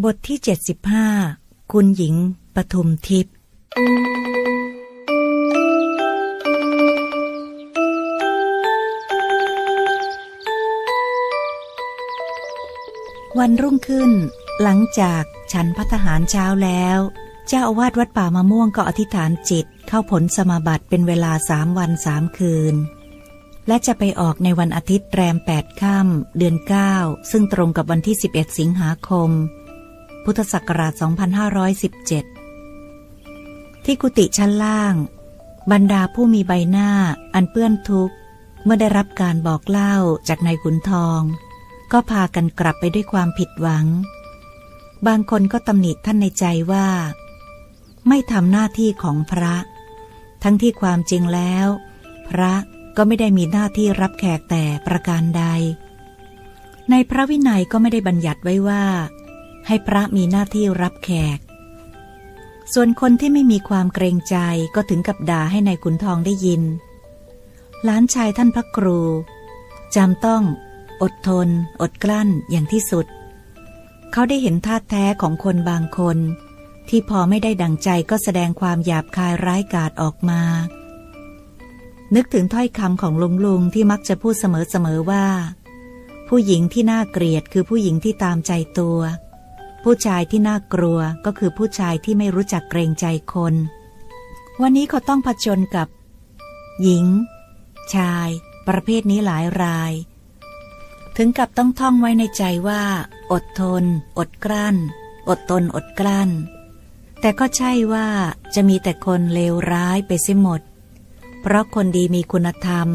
บทที่ 75 คุณหญิงปทุมทิพย์ วันรุ่งขึ้น หลังจากฉันพัฒหารเช้าแล้ว เจ้าอาวาสวัดป่ามะม่วงก็อธิษฐานจิตเข้าผลสมาบัติเป็นเวลาสามวันสามคืน และจะไปออกในวันอาทิตย์แรมแปดค่ำเดือนเก้าซึ่งตรงกับวันที่ 11 สิงหาคม พุทธศักราช 2517 ที่กุฏิชั้นล่าง บรรดาผู้มีใบหน้าอันเปื้อนทุกข์ เมื่อได้รับการบอกเล่าจากนายขุนทอง ก็พากันกลับไปด้วยความผิดหวัง บางคนก็ตำหนิท่านในใจว่า ไม่ทำหน้าที่ของพระ ทั้งที่ความจริงแล้ว พระก็ไม่ได้มีหน้าที่รับแขกแต่ประการใด ในพระวินัยก็ไม่ได้บัญญัติไว้ว่า ให้พระมีหน้าที่รับแขก ส่วนคนที่ไม่มีความเกรงใจก็ถึงกับด่าให้ในายขุนทองได้ยิน หลานชายท่านพระครูจำต้อง อดทน อดกลั้นอย่างที่สุด เขาได้เห็นท่าแท้ของคนบางคน ที่พอไม่ได้ดังใจก็แสดงความหยาบคายร้ายกาจออกมา นึกถึงถ้อยคำของลุงลุงที่มักจะพูดเสมอๆว่า ผู้หญิงที่น่าเกลียดคือผู้หญิงที่ตามใจตัว ผู้ชายที่น่ากลัวก็คือผู้ชายที่ไม่รู้จักเกรงใจคน วันนี้เขาต้องผจญกับ หญิง ชาย ประเภทนี้หลายราย ถึงกับต้องท่องไว้ในใจว่า อดทน อดกลั้น อดตนอดกลั้น แต่ก็ใช่ว่าจะมีแต่คนเลวร้ายไปเสียหมด เพราะคนดีมีคุณธรรม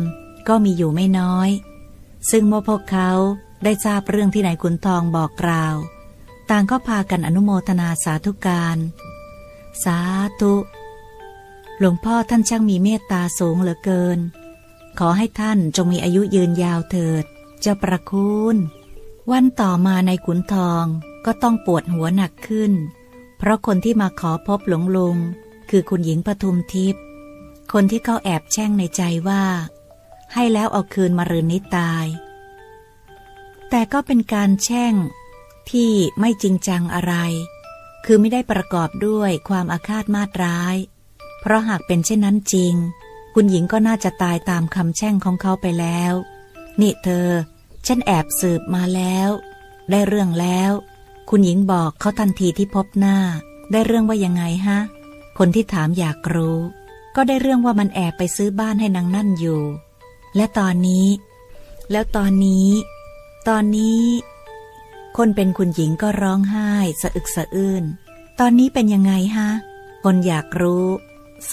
ก็มีอยู่ไม่น้อย ซึ่งเมื่อพวกเขาได้ทราบเรื่องที่นายขุนทองบอกกล่าว ต่างก็พากันอนุโมทนาสาธุการ สาธุ หลวงพ่อท่านช่างมีเมตตาสูงเหลือเกิน ขอให้ท่านจงมีอายุยืนยาวเถิด เจ้าประคุณวันต่อมาในขุนทองก็ต้องปวดหัวหนักขึ้น เพราะคนที่มาขอพบหลวงลุง คือคุณหญิงปทุมทิพย์คนที่เขาแอบแช่งในใจว่า ให้แล้วเอาคืนมารืนนี้ตาย แต่ก็เป็นการแช่ง ที่ไม่จริงจังอะไร คือไม่ได้ประกอบด้วยความอาฆาตมาตร้าย เพราะหากเป็นเช่นนั้นจริง คุณหญิงก็น่าจะตายตามคำแช่งของเขาไปแล้ว นี่เธอ ฉันแอบสืบมาแล้ว ได้เรื่องแล้ว คุณหญิงบอกเขาทันทีที่พบหน้า ได้เรื่องว่ายังไงฮะ คนที่ถามอยากรู้ ก็ได้เรื่องว่ามันแอบไปซื้อบ้านให้นางนั่นอยู่ และตอนนี้ แล้วตอนนี้ ตอนนี้ คนเป็นคุณหญิงก็ร้องไห้สะอึกสะอื้น ตอนนี้เป็นยังไงฮะ คนอยากรู้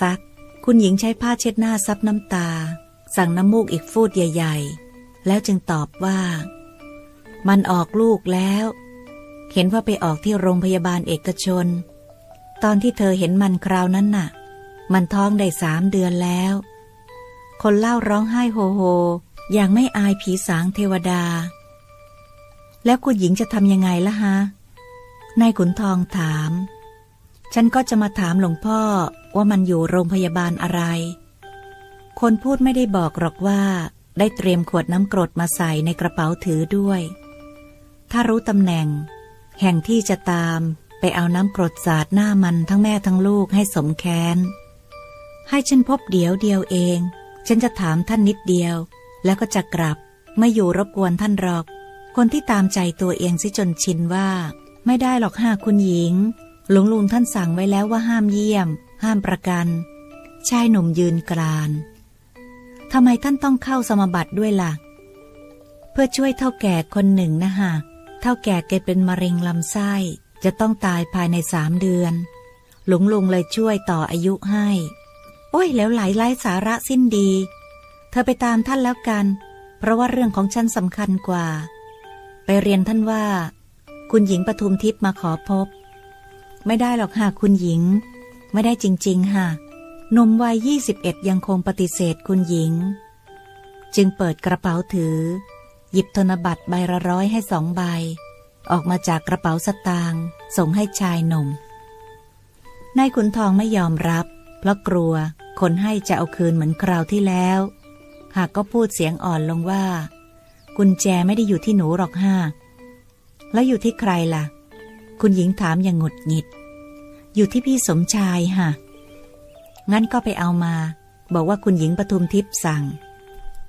ซัก คุณหญิงใช้ผ้าเช็ดหน้าซับน้ำตา สั่งน้ำมูกอีกฟูดใหญ่ ๆ แล้วจึงตอบว่า มันออกลูกแล้ว เห็นว่าไปออกที่โรงพยาบาลเอกชน ตอนที่เธอเห็นมันคราวนั้นน่ะ มันท้องได้สามเดือนแล้ว คนเล่าร้องไห้โฮโฮ อย่างไม่อายผีสางเทวดา แล้วคุณหญิงจะทำยังไงล่ะฮะ นายขุนทองถาม ฉันก็จะมาถามหลวงพ่อว่ามันอยู่โรงพยาบาลอะไร คนพูดไม่ได้บอกหรอกว่า ได้เตรียมขวดน้ำกรดมาใส่ในกระเป๋าถือด้วย ถ้ารู้ตำแหน่ง แห่งที่จะตามไปเอาน้ำกรดสาดหน้ามันทั้งแม่ทั้งลูกให้สมแค้น ให้ฉันพบเดี๋ยวเดียวเอง ฉันจะถามท่านนิดเดียว แล้วก็จะกลับ ไม่อยู่รบกวนท่านหรอก คนที่ตามใจตัวเองซิจนชินว่า ไม่ได้หรอกห้าคุณหญิง หลวงลุงท่านสั่งไว้แล้วว่าห้ามเยี่ยม ห้ามประกัน ชายหนุ่มยืนกรานทำไมท่านต้องเข้าสมบัติด้วยล่ะ เพื่อช่วยเท่าแก่คนหนึ่งนะฮะเท่าแก่แกเป็นมะเร็งลำไส้ จะต้องตายภายในสามเดือน หลวงลุงเลยช่วยต่ออายุให้ โอ้ยแล้วไหลไร้สาระสิ้นดี เธอไปตามท่านแล้วกัน เพราะว่าเรื่องของฉันสำคัญกว่า ไปเรียนท่านว่า คุณหญิงปทุมทิพย์มาขอพบ ไม่ได้หรอกค่ะคุณหญิง ไม่ได้จริงๆค่ะนมวัยยี่สิบเอ็ดยังคงปฏิเสธคุณหญิง จึงเปิดกระเป๋าถือ หยิบธนบัตรใบละร้อยให้สองใบ ออกมาจากกระเป๋าสตางค์ส่งให้ชายหนุ่มนายขุนทองไม่ยอมรับ เพราะกลัวคนให้จะเอาคืนเหมือนคราวที่แล้ว หากก็พูดเสียงอ่อนลงว่า กุญแจไม่ได้อยู่ที่หนูหรอกห้า แล้วอยู่ที่ใครล่ะ คุณหญิงถามอย่างหงุดหงิด อยู่ที่พี่สมชายฮะงั้นก็ไปเอามา บอกว่าคุณหญิงปทุมทิพย์สั่ง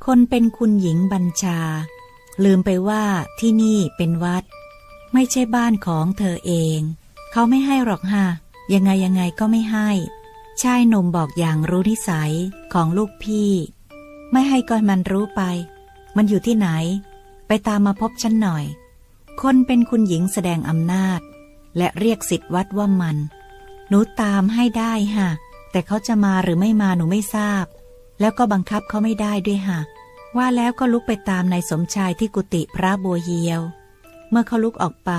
คนเป็นคุณหญิงบัญชา ลืมไปว่าที่นี่เป็นวัด ไม่ใช่บ้านของเธอเอง เขาไม่ให้หรอกฮะยังไงยังไงก็ไม่ให้ ชายหนุ่มบอกอย่างรู้นิสัยของลูกพี่ ไม่ให้ก็มันรู้ไป มันอยู่ที่ไหน ไปตามมาพบฉันหน่อย คนเป็นคุณหญิงแสดงอำนาจ และเรียกสิทธิ์วัดว่ามัน หนูตามให้ได้ฮะ แต่เขาจะมาหรือไม่มาหนูไม่ทราบ แล้วก็บังคับเขาไม่ได้ด้วยฮะ ว่าแล้วก็ลุกไปตามนายสมชายที่กุฏิพระบัวเฮียว เมื่อเขาลุกออกไป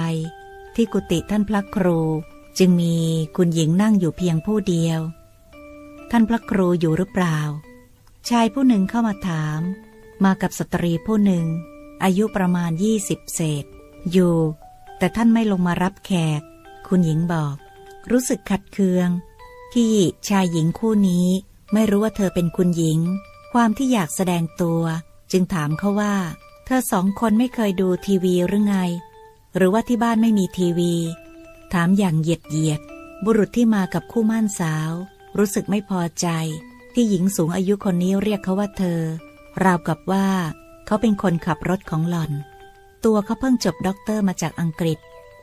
ที่กุฏิท่านพระครู จึงมีคุณหญิงนั่งอยู่เพียงผู้เดียว ท่านพระครูอยู่หรือเปล่า ชายผู้หนึ่งเข้ามาถาม มากับสตรีผู้หนึ่ง อายุประมาณยี่สิบเศษ อยู่ แต่ท่านไม่ลงมารับแขก คุณหญิงบอก รู้สึกขัดเคือง ที่ชายหญิงคู่นี้ไม่รู้ว่าเธอเป็นคุณหญิง ความที่อยากแสดงตัว จึงถามเขาว่า เธอสองคนไม่เคยดูทีวีหรือไง หรือว่าที่บ้านไม่มีทีวี ถามอย่างเหยียดเหยียด บุรุษที่มากับคู่มั่นสาว รู้สึกไม่พอใจ ที่หญิงสูงอายุคนนี้เรียกเขาว่าเธอ ราวกับว่า เขาเป็นคนขับรถของหล่อน ตัวเขาเพิ่งจบด็อกเตอร์มาจากอังกฤษ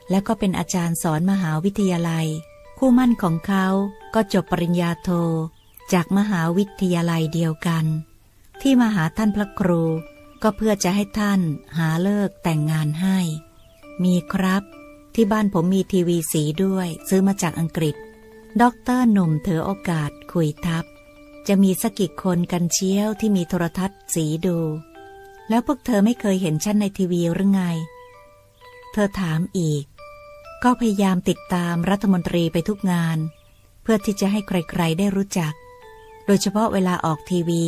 และก็เป็นอาจารย์สอนมหาวิทยาลัย คู่มั่นของเขาก็จบปริญญาโท จากมหาวิทยาลัยเดียวกัน ที่มาหาท่านพระครู ก็เพื่อจะให้ท่านหาเลิกแต่งงานให้ มีครับ ที่บ้านผมมีทีวีสีด้วย ซื้อมาจากอังกฤษด็อกเตอร์หนุ่มถือโอกาสคุยทับ จะมีสักกี่คนกันเชียวที่มีโทรทัศน์สีดู แล้วพวกเธอไม่เคยเห็นฉันในทีวีหรือไง เธอถามอีก ก็พยายามติดตามรัฐมนตรีไปทุกงาน เพื่อที่จะให้ใครๆได้รู้จัก โดยเฉพาะเวลาออกทีวี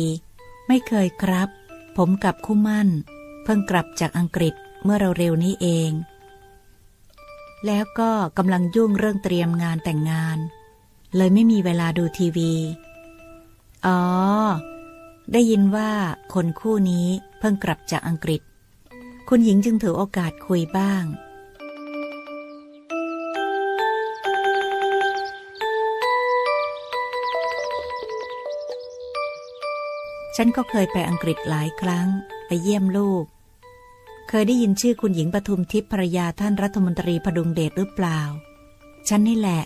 ไม่เคยครับ ผมกับคู่มั่น เพิ่งกลับจากอังกฤษเมื่อเร็วๆนี้เอง แล้วก็กำลังยุ่งเรื่องเตรียมงานแต่งงาน เลยไม่มีเวลาดูทีวี อ๋อ ได้ยินว่าคนคู่นี้เพิ่งกลับจากอังกฤษ คุณหญิงจึงถือโอกาสคุยบ้างฉันก็เคยไปอังกฤษหลายครั้ง ไปเยี่ยมลูก เคยได้ยินชื่อคุณหญิงปทุมทิพย์ภรยาท่านรัฐมนตรีพดุงเดชหรือเปล่า ฉันนี่แหละ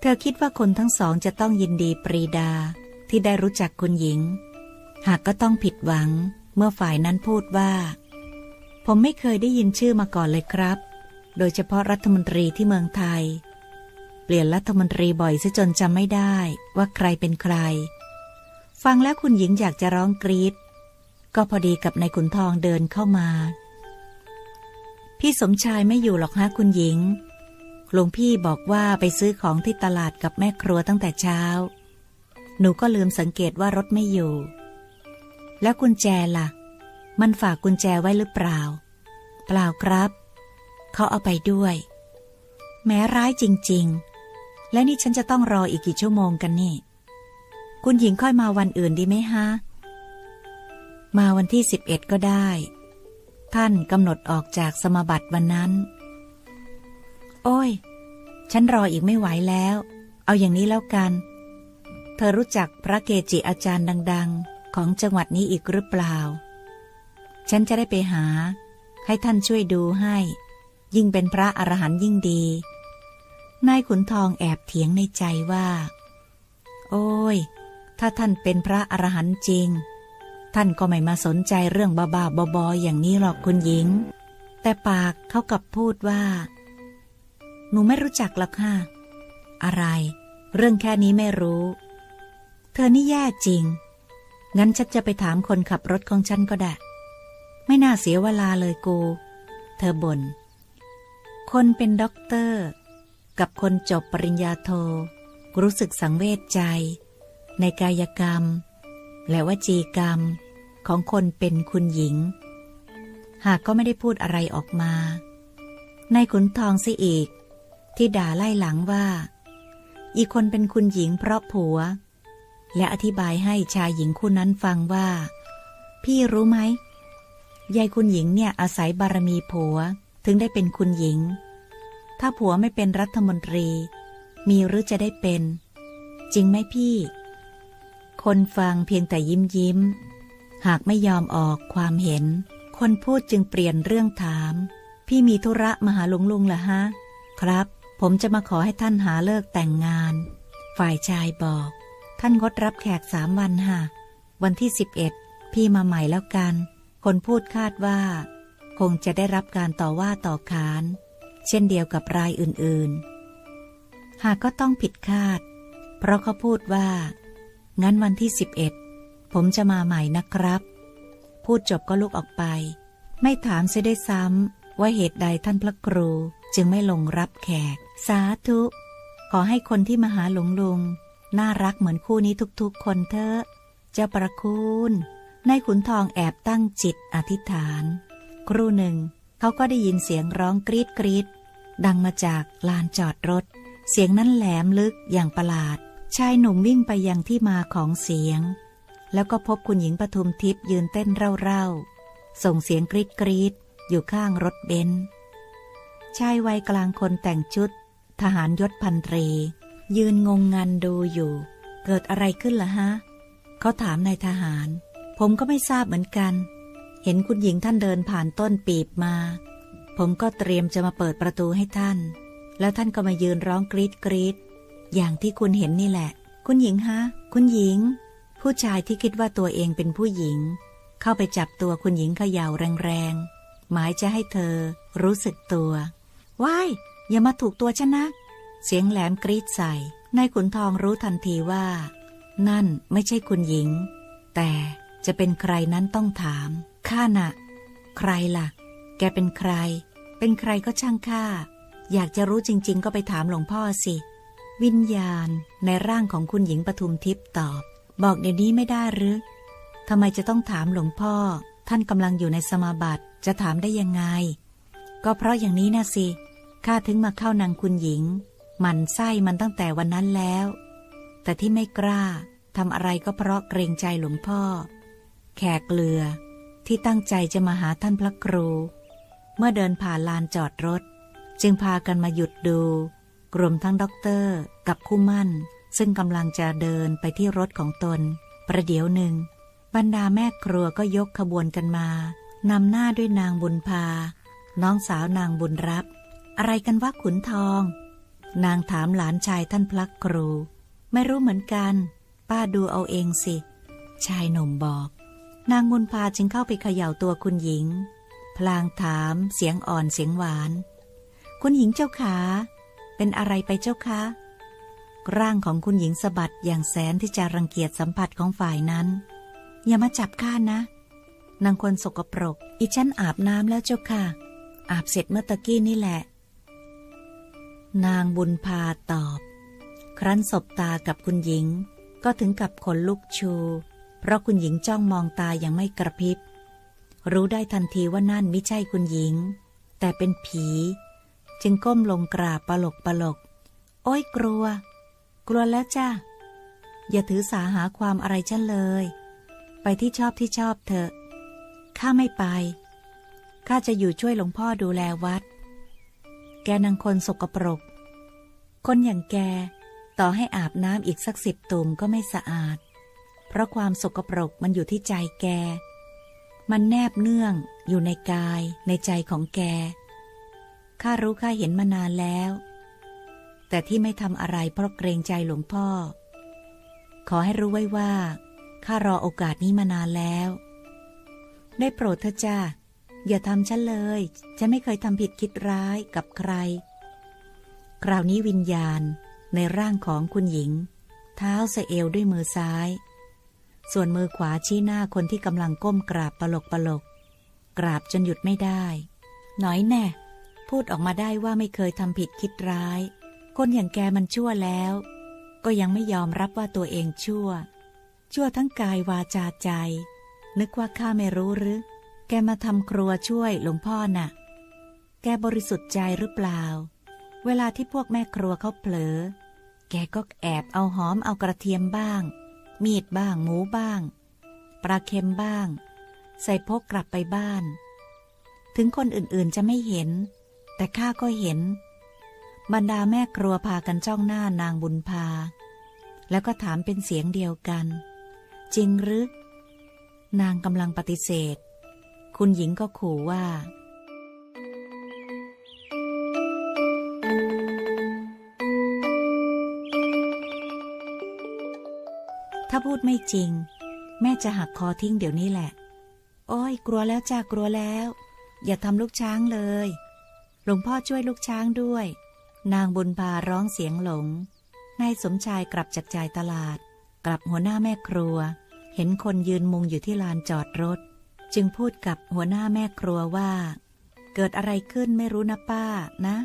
เธอคิดว่าคนทั้งสองจะต้องยินดีปรีดา ที่ได้รู้จักคุณหญิง หากก็ต้องผิดหวัง เมื่อฝ่ายนั้นพูดว่า ผมไม่เคยได้ยินชื่อมาก่อนเลยครับ โดยเฉพาะรัฐมนตรีที่เมืองไทย เปลี่ยนรัฐมนตรีบ่อยซะจนจำไม่ได้ว่าใครเป็นใคร ฟังแล้วคุณหญิงอยากจะร้องกรีดก็พอดีกับนายขุนทองเดินเข้ามา พี่สมชายไม่อยู่หรอกฮะคุณหญิงหลวงพี่บอกว่าไปซื้อของที่ตลาดกับแม่ครัวตั้งแต่เช้า หนูก็ลืมสังเกตว่ารถไม่อยู่ แล้วกุญแจล่ะ มันฝากกุญแจไว้หรือเปล่า เปล่าครับ เขาเอาไปด้วย แม้ร้ายจริง ๆ และนี่ฉันจะต้องรออีกกี่ชั่วโมงกันนี่ คุณหญิงค่อยมาวันอื่นดีไหมฮะ มาวันที่สิบเอ็ดก็ได้ ท่านกำหนดออกจากสมบัติวันนั้น โอ้ย ฉันรออีกไม่ไหวแล้ว เอาอย่างนี้แล้วกัน เธอรู้จักพระเกจิอาจารย์ดัง ๆ ของจังหวัดนี้อีกหรือเปล่า ฉันจะได้ไปหา ให้ท่านช่วยดูให้ ยิ่งเป็นพระอรหันต์ยิ่งดี นายขุนทองแอบเถียงในใจว่า โอ้ย ถ้าท่านเป็นพระอรหันต์จริง ท่านก็ไม่มาสนใจเรื่องบ้าๆบอๆอย่างนี้หรอกคุณหญิง แต่ปากเขากลับพูดว่า หนูไม่รู้จักหรอกค่ะ อะไร เรื่องแค่นี้ไม่รู้ ธอนี่แย่จริง งั้นฉันจะไปถามคนขับรถของฉันก็ได้ ไม่น่าเสียเวลาเลยกู เธอบน่น คนเป็นด็อกเตอร์ กับคนจบปริญญาโท รู้สึกสังเวชใจ ในกายกรรม และวจีกรรมของคนเป็นคุณหญิง หากก็ไม่ได้พูดอะไรออกมา ในขุนทองซิอีก ที่ด่าไล่หลังว่า อีคนเป็นคุณหญิงเพราะผัว และอธิบายให้ชายหญิงคู่นั้นฟังว่า พี่รู้ไหมยายคุณหญิงเนี่ยอาศัยบารมีผัวถึงได้เป็นคุณหญิง ถ้าผัวไม่เป็นรัฐมนตรี มีหรือจะได้เป็น จริงไหมพี่ คนฟังเพียงแต่ยิ้มยิ้ม หากไม่ยอมออกความเห็น คนพูดจึงเปลี่ยนเรื่องถาม พี่มีธุระมาหาลุงลุงเหรอฮะ ครับ ผมจะมาขอให้ท่านหาเลิกแต่งงาน ฝ่ายชายบอก ท่านงดรับแขกสามวันฮะวันที่สิบเอ็ดพี่มาใหม่แล้วกัน คนพูดคาดว่า คงจะได้รับการต่อว่าต่อขาน เช่นเดียวกับรายอื่นๆ หากก็ต้องผิดคาด เพราะเขาพูดว่า งั้นวันที่สิบเอ็ดผมจะมาใหม่นะครับ พูดจบก็ลุกออกไป ไม่ถามเสียได้ซ้ำว่าเหตุใดท่านพระครูจึงไม่ลงรับแขก สาธุ ขอให้คนที่มาหาหลวงลุง น่ารักเหมือนคู่นี้ทุกๆ คนเถอะ เจ้าประคุณนายขุนทองแอบตั้งจิตอธิษฐาน ครู่หนึ่ง เขาก็ได้ยินเสียงร้องกรีดกรีดดังมาจากลานจอดรถ เสียงนั้นแหลมลึกอย่างประหลาด ชายหนุ่มวิ่งไปยังที่มาของเสียง แล้วก็พบคุณหญิงปทุมทิพย์ยืนเต้นเร่าๆ ส่งเสียงกรีดกรีดอยู่ข้างรถเบนซ์ชายวัยกลางคนแต่งชุด ทหารยศพันตรี ยืนงงงันดูอยู่ เกิดอะไรขึ้นล่ะฮะ เขาถามนายทหาร ผมก็ไม่ทราบเหมือนกัน เห็นคุณหญิงท่านเดินผ่านต้นปีบมา ผมก็เตรียมจะมาเปิดประตูให้ท่าน แล้วท่านก็มายืนร้องกรีดกรีดอย่างที่คุณเห็นนี่แหละ คุณหญิงฮะ คุณหญิง ผู้ชายที่คิดว่าตัวเองเป็นผู้หญิง เข้าไปจับตัวคุณหญิงเขย่าแรงๆ หมายจะให้เธอรู้สึกตัว ว้าย อย่ามาถูกตัวฉันนะ เสียงแหลมกรีดใส่นายขุนทองรู้ทันทีว่า นั่นไม่ใช่คุณหญิง แต่จะเป็นใครนั้นต้องถาม ข้าน่ะ ใครล่ะ แกเป็นใคร เป็นใครก็ช่างข้า อยากจะรู้จริง ๆ ก็ไปถามหลวงพ่อสิ วิญญาณในร่างของคุณหญิงปทุมทิพย์ตอบ บอกเดี๋ยวนี้ไม่ได้หรือทำไมจะต้องถามหลวงพ่อ ท่านกำลังอยู่ในสมาบัติ จะถามได้ยังไง ก็เพราะอย่างนี้นะสิ ข้าถึงมาเข้านางคุณหญิง มันไส้มันตั้งแต่วันนั้นแล้ว แต่ที่ไม่กล้าทำอะไรก็เพราะเกรงใจหลวงพ่อ แขกเรือที่ตั้งใจจะมาหาท่านพระครู เมื่อเดินผ่านลานจอดรถ จึงพากันมาหยุดดูกลุ่มทั้งด็อกเตอร์กับคู่มั่น ซึ่งกำลังจะเดินไปที่รถของตน ประเดี๋ยวหนึ่ง บรรดาแม่ครัวก็ยกขบวนกันมานำหน้าด้วยนางบุญพา น้องสาวนางบุญรับ อะไรกันว่าขุนทอง นางถามหลานชายท่านพลักครู ไม่รู้เหมือนกัน ป้าดูเอาเองสิ ชายหนุ่มบอก นางบุญพาจึงเข้าไปเขย่าตัวคุณหญิง พลางถามเสียงอ่อนเสียงหวาน คุณหญิงเจ้าขา เป็นอะไรไปเจ้าคะ ร่างของคุณหญิงสะบัดอย่างแสนที่จะรังเกียจสัมผัสของฝ่ายนั้น อย่ามาจับข้านะ นางคนสกปรก อีฉันอาบน้ำแล้วเจ้าค่ะ อาบเสร็จเมื่อตะกี้นี่แหละ นางบุญพาตอบ ครั้นสบตากับคุณหญิง ก็ถึงกับขนลุกชู เพราะคุณหญิงจ้องมองตาอย่างไม่กระพริบ รู้ได้ทันทีว่านั่นไม่ใช่คุณหญิง แต่เป็นผี จึงก้มลงกราบปลกปลก โอ้ยกลัว กลัวแล้วจ้าอย่าถือสาหาความอะไรฉันเลย ไปที่ชอบที่ชอบเถอะ ข้าไม่ไป ข้าจะอยู่ช่วยหลวงพ่อดูแลวัด กนางคนสกปรก คนอย่างแก ต่อให้อาบน้ำอีกสักสิบตุ่มก็ไม่สะอาด เพราะความสกปรกมันอยู่ที่ใจแก มันแนบเนื่องอยู่ในกาย ในใจของแก ข้ารู้ข้าเห็นมานานแล้ว แต่ที่ไม่ทำอะไรเพราะเกรงใจหลวงพ่อ ขอให้รู้ไว้ว่าข้ารอโอกาสนี้มานานแล้ว ได้โปรดเถอะจ้า อย่าทำฉันเลย ฉันไม่เคยทำผิดคิดร้ายกับใคร คราวนี้วิญญาณในร่างของคุณหญิง เท้าสะเอวด้วยมือซ้าย ส่วนมือขวาชี้หน้าคนที่กำลังก้มกราบปลกปลก กราบจนหยุดไม่ได้ หน้อยแน่ พูดออกมาได้ว่าไม่เคยทำผิดคิดร้าย คนอย่างแกมันชั่วแล้ว ก็ยังไม่ยอมรับว่าตัวเองชั่ว ชั่วทั้งกายวาจาใจ นึกว่าข้าไม่รู้หรือ แกมาทำครัวช่วยหลวงพ่อน่ะ แกบริสุทธิ์ใจหรือเปล่า เวลาที่พวกแม่ครัวเขาเผลอ แกก็แอบเอาหอมเอากระเทียมบ้าง มีดบ้างหมูบ้าง ปลาเค็มบ้าง ใส่พกกลับไปบ้าน ถึงคนอื่นๆจะไม่เห็น แต่ข้าก็เห็น บรรดาแม่ครัวพากันจ้องหน้านางบุญพา แล้วก็ถามเป็นเสียงเดียวกัน จริงหรือนางกำลังปฏิเสธ คุณหญิงก็ขู่ว่า ถ้าพูดไม่จริง แม่จะหักคอทิ้งเดี๋ยวนี้แหละ โอ้ยกลัวแล้วจ้ากลัวแล้ว อย่าทำลูกช้างเลย หลวงพ่อช่วยลูกช้างด้วย นางบุญพาร้องเสียงหลง นายสมชายกลับจากจ่ายตลาด กลับหัวหน้าแม่ครัว เห็นคนยืนมุงอยู่ที่ลานจอดรถ จึงพูดกับหัวหน้าแม่ครัวว่า เกิดอะไรขึ้นไม่รู้นะป้านะ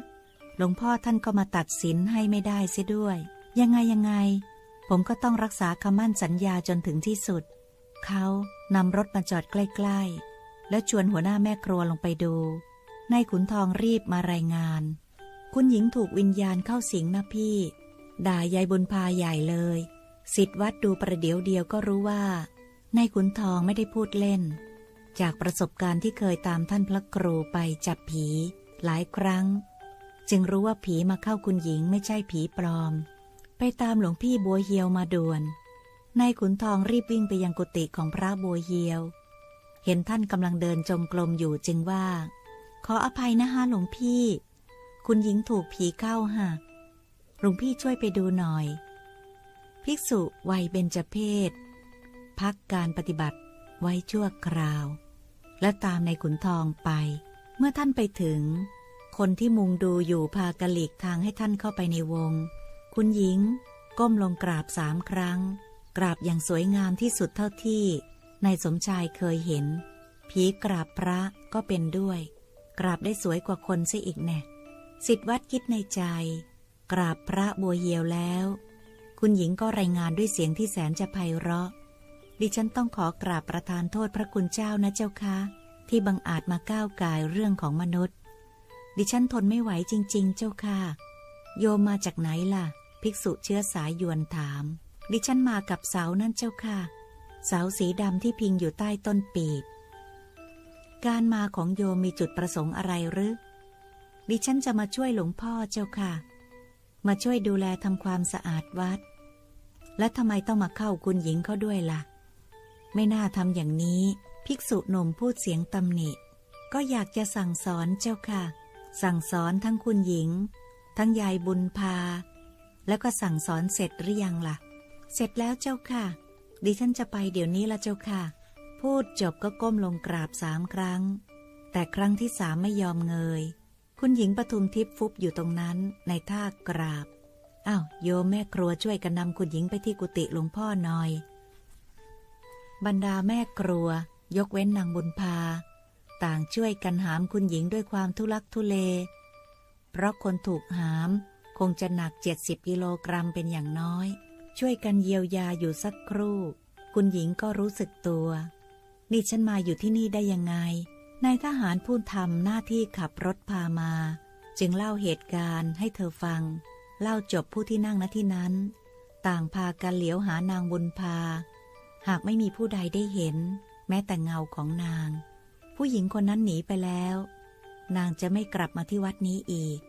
หลวงพ่อท่านก็มาตัดสินให้ไม่ได้เสียด้วย ยังไงยังไง ผมก็ต้องรักษาคำมั่นสัญญาจนถึงที่สุด เขานำรถมาจอดใกล้ ๆ แล้วชวนหัวหน้าแม่ครัวลงไปดูนายขุนทองรีบมารายงาน คุณหญิงถูกวิญญาณเข้าสิงนะพี่ ด่ายายบุญพาใหญ่เลยสิทธวัดดูประเดี๋ยวเดียวก็รู้ว่านายขุนทองไม่ได้พูดเล่น จากประสบการณ์ที่เคยตามท่านพระครูไปจับผี หลายครั้ง จึงรู้ว่าผีมาเข้าคุณหญิงไม่ใช่ผีปลอม ไปตามหลวงพี่บัวเฮียวมาด่วนนายขุนทองรีบวิ่งไปยังกุฏิของพระบัวเฮียว เห็นท่านกำลังเดินจงกรมอยู่จึงว่า ขออภัยนะฮะหลวงพี่ คุณหญิงถูกผีเข้าฮะหลวงพี่ช่วยไปดูหน่อย ภิกษุวัยเบญจเพศพักการปฏิบัติไว้ชั่วคราว และตามในขุนทองไป เมื่อท่านไปถึง คนที่มุงดูอยู่พากะหลีกทางให้ท่านเข้าไปในวง คุณหญิง ก้มลงกราบสามครั้ง กราบอย่างสวยงามที่สุดเท่าที่นายสมชายเคยเห็น ผีกราบพระก็เป็นด้วย กราบได้สวยกว่าคนซะอีกแน่สิทธวัดคิดในใจ กราบพระบัวเหียวแล้ว คุณหญิงก็รายงานด้วยเสียงที่แสนจะไพเราะ ดิฉันต้องขอกราบประทานโทษพระคุณเจ้านะเจ้าคะที่บังอาจมาก้าวกายเรื่องของมนุษย์ ดิฉันทนไม่ไหวจริง ๆ เจ้าค่ะ โยมมาจากไหนล่ะ ภิกษุเชื้อสายยวนถาม ดิฉันมากับเสานั่นเจ้าค่ะ เสาสีดำที่พิงอยู่ใต้ต้นปีบการมาของโยมมีจุดประสงค์อะไรหรือ ดิฉันจะมาช่วยหลวงพ่อเจ้าค่ะ มาช่วยดูแลทำความสะอาดวัด และทำไมต้องมาเข้าคุณหญิงเขาด้วยล่ะ ไม่น่าทำอย่างนี้ ภิกษุหนุ่มพูดเสียงตำหนิ ก็อยากจะสั่งสอนเจ้าค่ะ สั่งสอนทั้งคุณหญิง ทั้งยายบุญพา แล้วก็สั่งสอนเสร็จหรือยังล่ะ เสร็จแล้วเจ้าค่ะ ดิฉันจะไปเดี๋ยวนี้ละเจ้าค่ะ พูดจบก็ก้มลงกราบสามครั้ง แต่ครั้งที่สามไม่ยอมเงย คุณหญิงปทุมทิพย์ฟุบอยู่ตรงนั้นในท่ากราบอ้าวโยมแม่ครัวช่วยกันนำคุณหญิงไปที่กุฏิหลวงพ่อหน่อย บรรดาแม่ครัวยกเว้นนางบุญพา ต่างช่วยกันหามคุณหญิงด้วยความทุลักทุเล เพราะคนถูกหามคงจะหนักเจ็ดสิบกิโลกรัมเป็นอย่างน้อย ช่วยกันเยียวยาอยู่สักครู่ คุณหญิงก็รู้สึกตัว นี่ฉันมาอยู่ที่นี่ได้ยังไง นายทหารผู้ทำหน้าที่ขับรถพามา จึงเล่าเหตุการณ์ให้เธอฟัง เล่าจบผู้ที่นั่งณที่นั้น ต่างพากันเหลียวหานางบุญพา หากไม่มีผู้ใดได้เห็น แม้แต่เงาของนาง ผู้หญิงคนนั้นหนีไปแล้ว นางจะไม่กลับมาที่วัดนี้อีก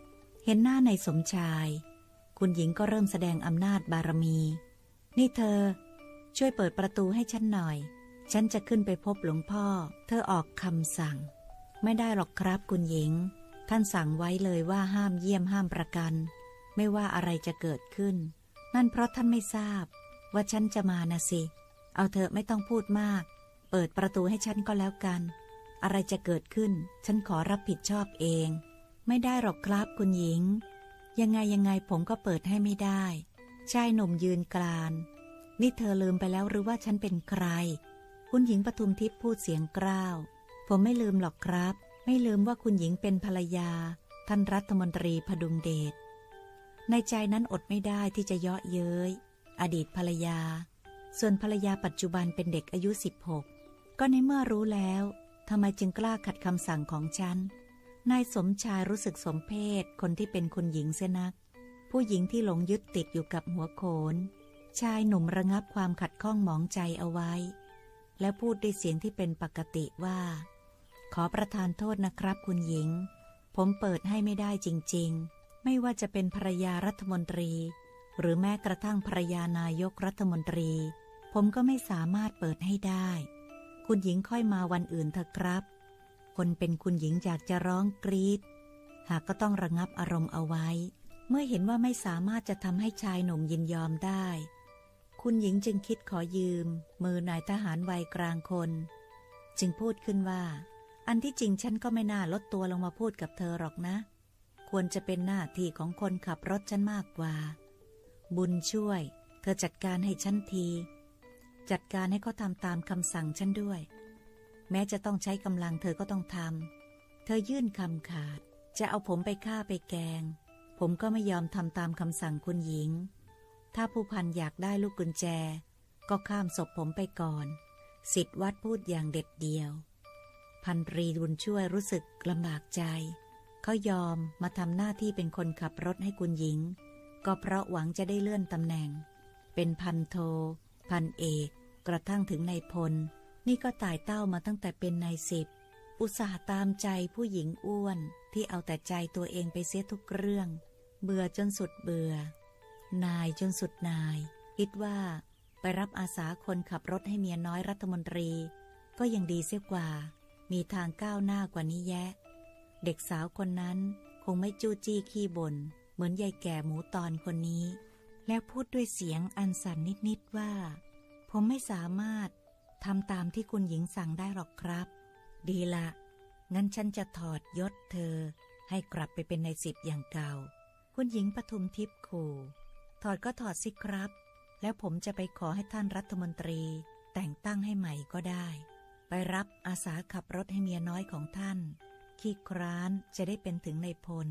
เห็นหน้าในสมชาย คุณหญิงก็เริ่มแสดงอำนาจบารมี นี่เธอ ช่วยเปิดประตูให้ฉันหน่อย ฉันจะขึ้นไปพบหลวงพ่อ เธอออกคำสั่ง ไม่ได้หรอกครับคุณหญิง ท่านสั่งไว้เลยว่าห้ามเยี่ยมห้ามประกัน ไม่ว่าอะไรจะเกิดขึ้น นั่นเพราะท่านไม่ทราบ ว่าฉันจะมานะสิเเอาเถอะไม่ต้องพูดมาก เปิดประตูให้ฉันก็แล้วกัน อะไรจะเกิดขึ้น ฉันขอรับผิดชอบเอง ไม่ได้หรอกครับคุณหญิง ยังไงยังไงผมก็เปิดให้ไม่ได้ชายหนุ่มยืนกลาน นี่เธอลืมไปแล้วหรือว่าฉันเป็นใคร คุณหญิงปทุมทิพย์พูดเสียงกร้าว ผมไม่ลืมหรอกครับ ไม่ลืมว่าคุณหญิงเป็นภรรยา ท่านรัฐมนตรีพดุงเดช ในใจนั้นอดไม่ได้ที่จะเยาะเย้ย อดีตภรรยา ส่วนภรรยาปัจจุบันเป็นเด็กอายุ 16 ก็ในเมื่อรู้แล้วทำไมจึงกล้าขัดคำสั่งของฉัน นายสมชายรู้สึกสมเพศคนที่เป็นคุณหญิงเสยนัก ผู้หญิงที่หลงยึดติดอยู่กับหัวโขน ชายหนุ่มระงับความขัดข้องหมองใจเอาไว้ แล้วพูดด้วยเสียงที่เป็นปกติว่า ขอประทานโทษนะครับคุณหญิง ผมเปิดให้ไม่ได้จริง ๆ ไม่ว่าจะเป็นภรรยารัฐมนตรี หรือแม้กระทั่งภรรยานายกรัฐมนตรี ผมก็ไม่สามารถเปิดให้ได้ คุณหญิงค่อยมาวันอื่นเถอะครับ คนเป็นคุณหญิงอยากจะร้องกรีด หากก็ต้องระงับอารมณ์เอาไว้ เมื่อเห็นว่าไม่สามารถจะทำให้ชายหนุ่มยินยอมได้ คุณหญิงจึงคิดขอยืม มือนายทหารวัยกลางคน จึงพูดขึ้นว่า อันที่จริงฉันก็ไม่น่าลดตัวลงมาพูดกับเธอหรอกนะ ควรจะเป็นหน้าที่ของคนขับรถฉันมากกว่า บุญช่วย เธอจัดการให้ฉันที จัดการให้เขาทำตามคำสั่งฉันด้วย แม้จะต้องใช้กำลังเธอก็ต้องทำ เธอยื่นคำขาด จะเอาผมไปฆ่าไปแกง ผมก็ไม่ยอมทำตามคำสั่งคุณหญิง ถ้าผู้พันอยากได้ลูกกุญแจ ก็ข้ามศพผมไปก่อน สิทธวัดพูดอย่างเด็ดเดียว พันตรีบุญช่วยรู้สึกลำบากใจ เขายอมมาทำหน้าที่เป็นคนขับรถให้คุณหญิง ก็เพราะหวังจะได้เลื่อนตำแหน่ง เป็นพันโท พันเอกกระทั่งถึงนายพล นี่ก็ตายเต้ามาตั้งแต่เป็นนายสิบ อุตส่าห์ตามใจผู้หญิงอ้วนที่เอาแต่ใจตัวเองไปเสียทุกเรื่อง เบื่อจนสุดเบื่อ นายจนสุดนาย คิดว่าไปรับอาสาคนขับรถให้เมียน้อยรัฐมนตรี ก็ยังดีเสียกว่า มีทางก้าวหน้ากว่านี้แยะ เด็กสาวคนนั้นคงไม่จู้จี้ขี้บน่นเหมือนยายแก่หมูตอนคนนี้ แล้วพูดด้วยเสียงอันสั่นนิดๆว่า ผมไม่สามารถทำตามที่คุณหญิงสั่งได้หรอกครับ ดีละ งั้นฉันจะถอดยศเธอ ให้กลับไปเป็นในสิบอย่างเก่า คุณหญิงปทุมทิพย์ขู่ ถอดก็ถอดสิครับ แล้วผมจะไปขอให้ท่านรัฐมนตรี แต่งตั้งให้ใหม่ก็ได้ ไปรับอาสาขับรถให้เมียน้อยของท่าน ขี้คร้านจะได้เป็นถึงในพล